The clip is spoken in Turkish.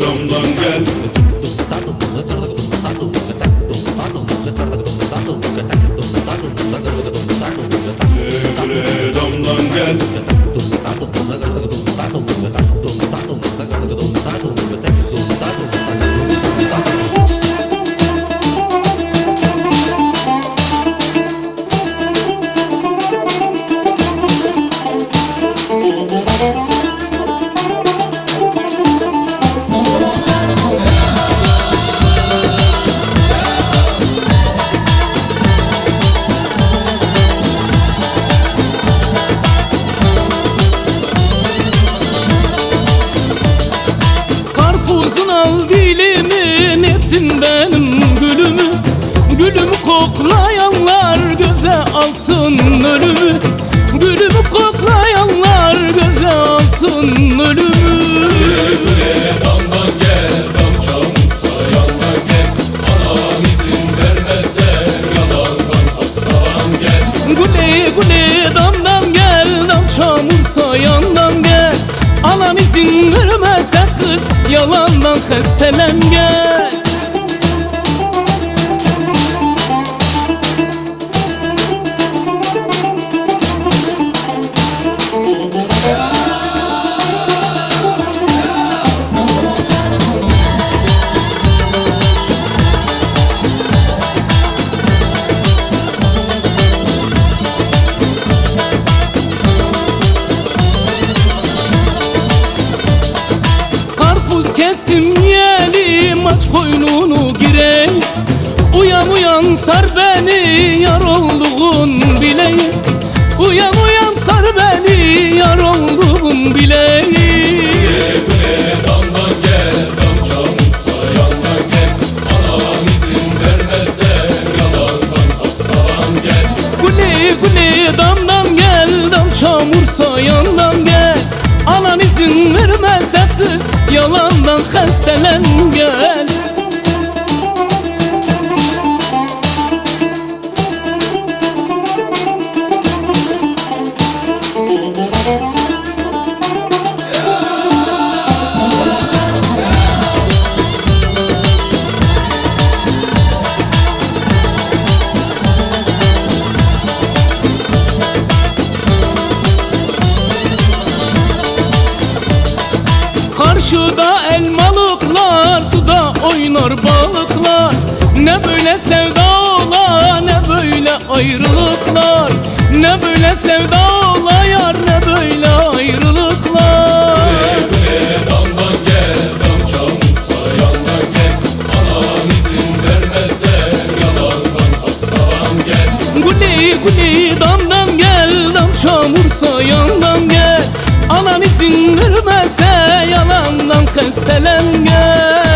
damdan gel. Güle damdan gel Karpuzun al dilimin ettin benim gülümü? Gülümü koklayanlar göze alsın ölümü. Gülümü koklayanlar göze alsın ölümü. Damdan gel, dam çamursa yandan gel Anam izin vermezse yalandan hastan gel gule damdan gel dam çamursa yandan gel. Anan izin vermezse kız yalandan hastelen gel kestim yelim aç koynunu girey. Uyan uyan sar beni yar olduğun bileyim Uyan uyan sar beni yar olduğun bileyim Gule gule damdan gel dam çamursa yandan izin vermezse kız yalandan hastelen Karşıda elmalıklar Suda oynar balıklar. Ne böyle sevda ola Ne böyle ayrılıklar. Ne böyle sevda ola Yar ne böyle ayrılıklar. Guli guli damdan gel Dam çamursa yandan hastelen gel